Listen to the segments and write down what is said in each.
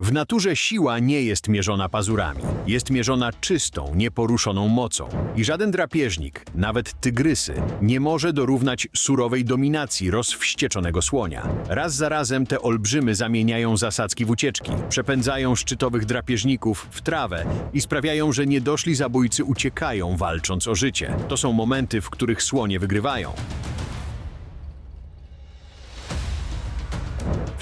W naturze siła nie jest mierzona pazurami. Jest mierzona czystą, nieporuszoną mocą. I żaden drapieżnik, nawet tygrysy, nie może dorównać surowej dominacji rozwścieczonego słonia. Raz za razem te olbrzymy zamieniają zasadzki w ucieczki, przepędzają szczytowych drapieżników w trawę i sprawiają, że niedoszli zabójcy uciekają, walcząc o życie. To są momenty, w których słonie wygrywają.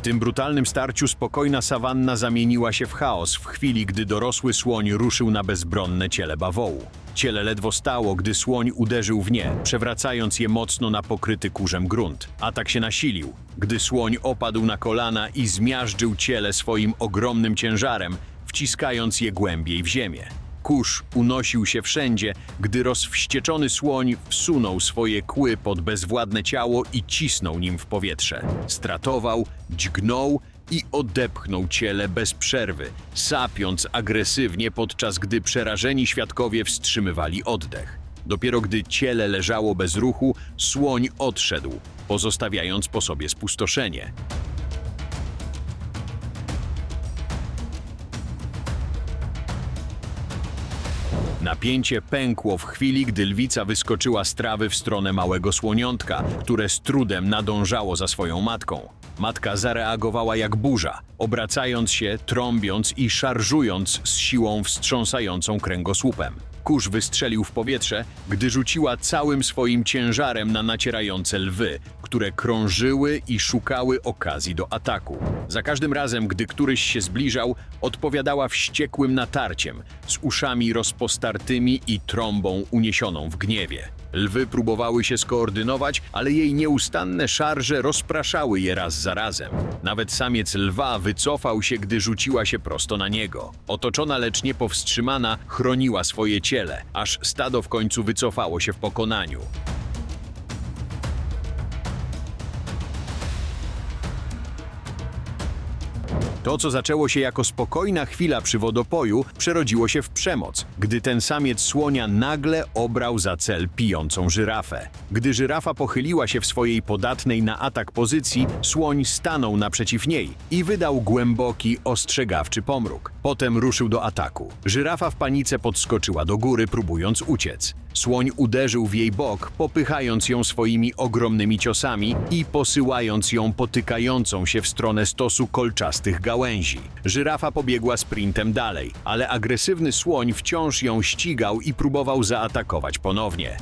Tym brutalnym starciu spokojna sawanna zamieniła się w chaos w chwili, gdy dorosły słoń ruszył na bezbronne ciele bawołu. Ciele ledwo stało, gdy słoń uderzył w nie, przewracając je mocno na pokryty kurzem grunt. Atak się nasilił, gdy słoń opadł na kolana i zmiażdżył ciele swoim ogromnym ciężarem, wciskając je głębiej w ziemię. Kurz unosił się wszędzie, gdy rozwścieczony słoń wsunął swoje kły pod bezwładne ciało i cisnął nim w powietrze. Stratował, dźgnął i odepchnął ciele bez przerwy, sapiąc agresywnie, podczas gdy przerażeni świadkowie wstrzymywali oddech. Dopiero gdy ciele leżało bez ruchu, słoń odszedł, pozostawiając po sobie spustoszenie. Napięcie pękło w chwili, gdy lwica wyskoczyła z trawy w stronę małego słoniątka, które z trudem nadążało za swoją matką. Matka zareagowała jak burza, obracając się, trąbiąc i szarżując z siłą wstrząsającą kręgosłupem. Kurz wystrzelił w powietrze, gdy rzuciła całym swoim ciężarem na nacierające lwy, które krążyły i szukały okazji do ataku. Za każdym razem, gdy któryś się zbliżał, odpowiadała wściekłym natarciem, z uszami rozpostartymi i trąbą uniesioną w gniewie. Lwy próbowały się skoordynować, ale jej nieustanne szarże rozpraszały je raz za razem. Nawet samiec lwa wycofał się, gdy rzuciła się prosto na niego. Otoczona, lecz niepowstrzymana, chroniła swoje ciele, aż stado w końcu wycofało się w pokonaniu. To, co zaczęło się jako spokojna chwila przy wodopoju, przerodziło się w przemoc, gdy ten samiec słonia nagle obrał za cel pijącą żyrafę. Gdy żyrafa pochyliła się w swojej podatnej na atak pozycji, słoń stanął naprzeciw niej i wydał głęboki, ostrzegawczy pomruk. Potem ruszył do ataku. Żyrafa w panice podskoczyła do góry, próbując uciec. Słoń uderzył w jej bok, popychając ją swoimi ogromnymi ciosami i posyłając ją potykającą się w stronę stosu kolczastych gałęzi. Żyrafa pobiegła sprintem dalej, ale agresywny słoń wciąż ją ścigał i próbował zaatakować ponownie.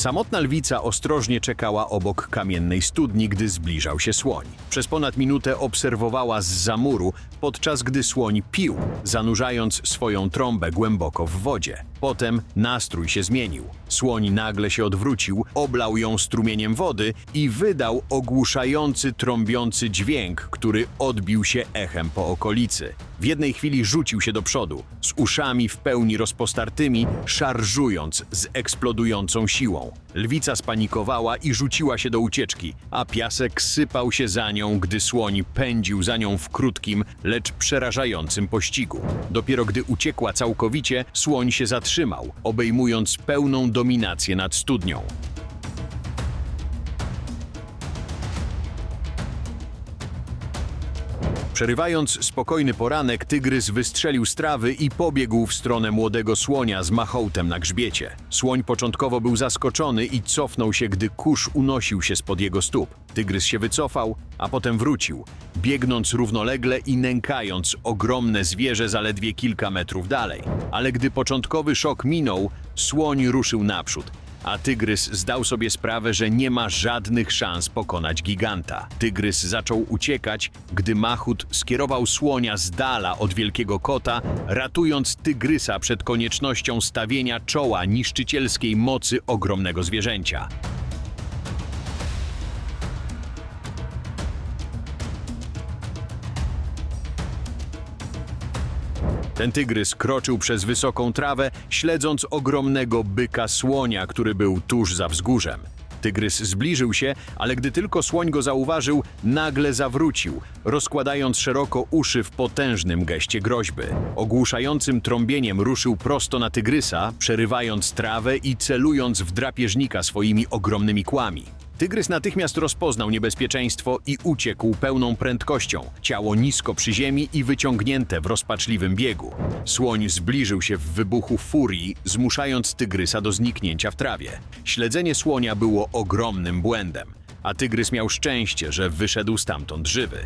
Samotna lwica ostrożnie czekała obok kamiennej studni, gdy zbliżał się słoń. Przez ponad minutę obserwowała z muru, podczas gdy słoń pił, zanurzając swoją trąbę głęboko w wodzie. Potem nastrój się zmienił. Słoń nagle się odwrócił, oblał ją strumieniem wody i wydał ogłuszający, trąbiący dźwięk, który odbił się echem po okolicy. W jednej chwili rzucił się do przodu, z uszami w pełni rozpostartymi, szarżując z eksplodującą siłą. Lwica spanikowała i rzuciła się do ucieczki, a piasek sypał się za nią, gdy słoń pędził za nią w krótkim, lecz przerażającym pościgu. Dopiero gdy uciekła całkowicie, słoń się zatrzymał, obejmując pełną dominację nad studnią. Przerywając spokojny poranek, tygrys wystrzelił z trawy i pobiegł w stronę młodego słonia z machołtem na grzbiecie. Słoń początkowo był zaskoczony i cofnął się, gdy kurz unosił się spod jego stóp. Tygrys się wycofał, a potem wrócił, biegnąc równolegle i nękając ogromne zwierzę zaledwie kilka metrów dalej. Ale gdy początkowy szok minął, słoń ruszył naprzód, a tygrys zdał sobie sprawę, że nie ma żadnych szans pokonać giganta. Tygrys zaczął uciekać, gdy Machut skierował słonia z dala od wielkiego kota, ratując tygrysa przed koniecznością stawienia czoła niszczycielskiej mocy ogromnego zwierzęcia. Ten tygrys kroczył przez wysoką trawę, śledząc ogromnego byka słonia, który był tuż za wzgórzem. Tygrys zbliżył się, ale gdy tylko słoń go zauważył, nagle zawrócił, rozkładając szeroko uszy w potężnym geście groźby. Ogłuszającym trąbieniem ruszył prosto na tygrysa, przerywając trawę i celując w drapieżnika swoimi ogromnymi kłami. Tygrys natychmiast rozpoznał niebezpieczeństwo i uciekł pełną prędkością, ciało nisko przy ziemi i wyciągnięte w rozpaczliwym biegu. Słoń zbliżył się w wybuchu furii, zmuszając tygrysa do zniknięcia w trawie. Śledzenie słonia było ogromnym błędem, a tygrys miał szczęście, że wyszedł stamtąd żywy.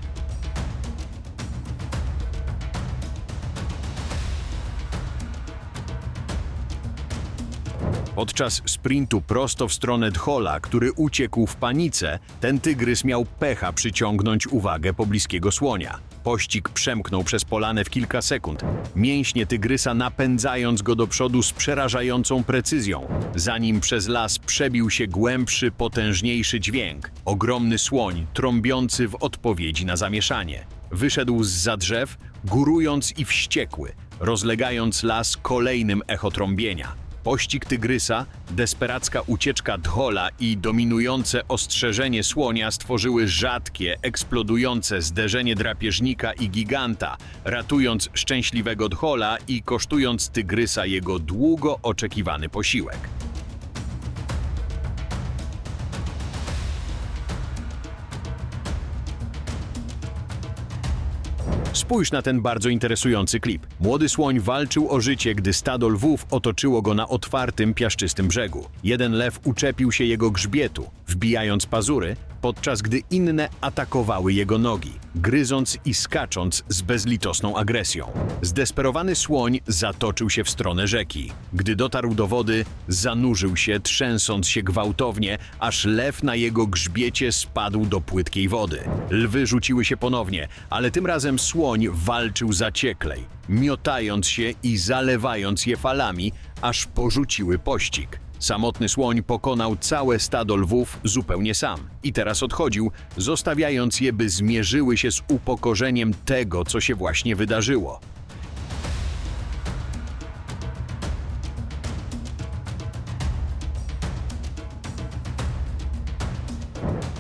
Podczas sprintu prosto w stronę Dhola, który uciekł w panice, ten tygrys miał pecha przyciągnąć uwagę pobliskiego słonia. Pościg przemknął przez polanę w kilka sekund, mięśnie tygrysa napędzając go do przodu z przerażającą precyzją, zanim przez las przebił się głębszy, potężniejszy dźwięk. Ogromny słoń, trąbiący w odpowiedzi na zamieszanie. Wyszedł z za drzew, górując i wściekły, rozlegając las kolejnym echotrąbienia. Pościg tygrysa, desperacka ucieczka Dhola i dominujące ostrzeżenie słonia stworzyły rzadkie, eksplodujące zderzenie drapieżnika i giganta, ratując szczęśliwego Dhola i kosztując tygrysa jego długo oczekiwany posiłek. Spójrz na ten bardzo interesujący klip. Młody słoń walczył o życie, gdy stado lwów otoczyło go na otwartym, piaszczystym brzegu. Jeden lew uczepił się jego grzbietu, wbijając pazury, podczas gdy inne atakowały jego nogi, gryząc i skacząc z bezlitosną agresją. Zdesperowany słoń zatoczył się w stronę rzeki. Gdy dotarł do wody, zanurzył się, trzęsąc się gwałtownie, aż lew na jego grzbiecie spadł do płytkiej wody. Lwy rzuciły się ponownie, ale tym razem słoń walczył zacieklej, miotając się i zalewając je falami, aż porzuciły pościg. Samotny słoń pokonał całe stado lwów zupełnie sam i teraz odchodził, zostawiając je, by zmierzyły się z upokorzeniem tego, co się właśnie wydarzyło.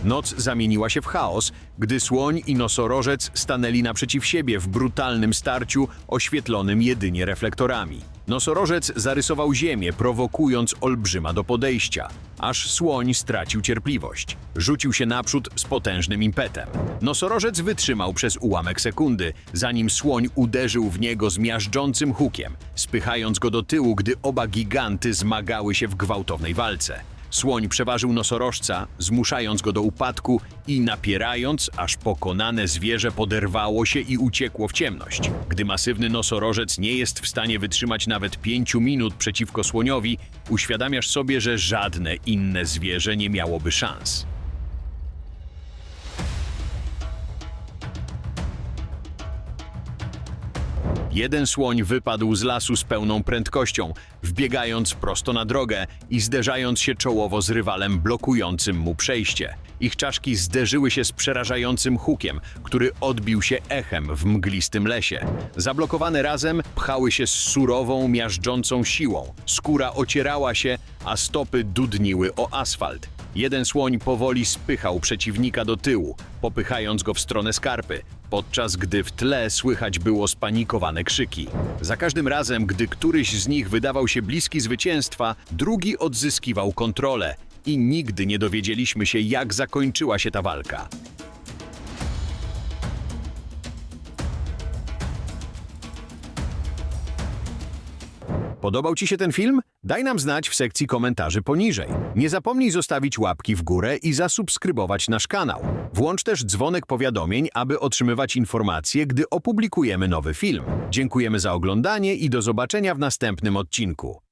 Noc zamieniła się w chaos, gdy słoń i nosorożec stanęli naprzeciw siebie w brutalnym starciu oświetlonym jedynie reflektorami. Nosorożec zarysował ziemię, prowokując olbrzyma do podejścia, aż słoń stracił cierpliwość. Rzucił się naprzód z potężnym impetem. Nosorożec wytrzymał przez ułamek sekundy, zanim słoń uderzył w niego zmiażdżącym hukiem, spychając go do tyłu, gdy oba giganty zmagały się w gwałtownej walce. Słoń przeważył nosorożca, zmuszając go do upadku i napierając, aż pokonane zwierzę poderwało się i uciekło w ciemność. Gdy masywny nosorożec nie jest w stanie wytrzymać nawet pięciu minut przeciwko słoniowi, uświadamiasz sobie, że żadne inne zwierzę nie miałoby szans. Jeden słoń wypadł z lasu z pełną prędkością, wbiegając prosto na drogę i zderzając się czołowo z rywalem blokującym mu przejście. Ich czaszki zderzyły się z przerażającym hukiem, który odbił się echem w mglistym lesie. Zablokowane razem pchały się z surową, miażdżącą siłą. Skóra ocierała się, a stopy dudniły o asfalt. Jeden słoń powoli spychał przeciwnika do tyłu, popychając go w stronę skarpy, podczas gdy w tle słychać było spanikowane krzyki. Za każdym razem, gdy któryś z nich wydawał się bliski zwycięstwa, drugi odzyskiwał kontrolę i nigdy nie dowiedzieliśmy się, jak zakończyła się ta walka. Podobał Ci się ten film? Daj nam znać w sekcji komentarzy poniżej. Nie zapomnij zostawić łapki w górę i zasubskrybować nasz kanał. Włącz też dzwonek powiadomień, aby otrzymywać informacje, gdy opublikujemy nowy film. Dziękujemy za oglądanie i do zobaczenia w następnym odcinku.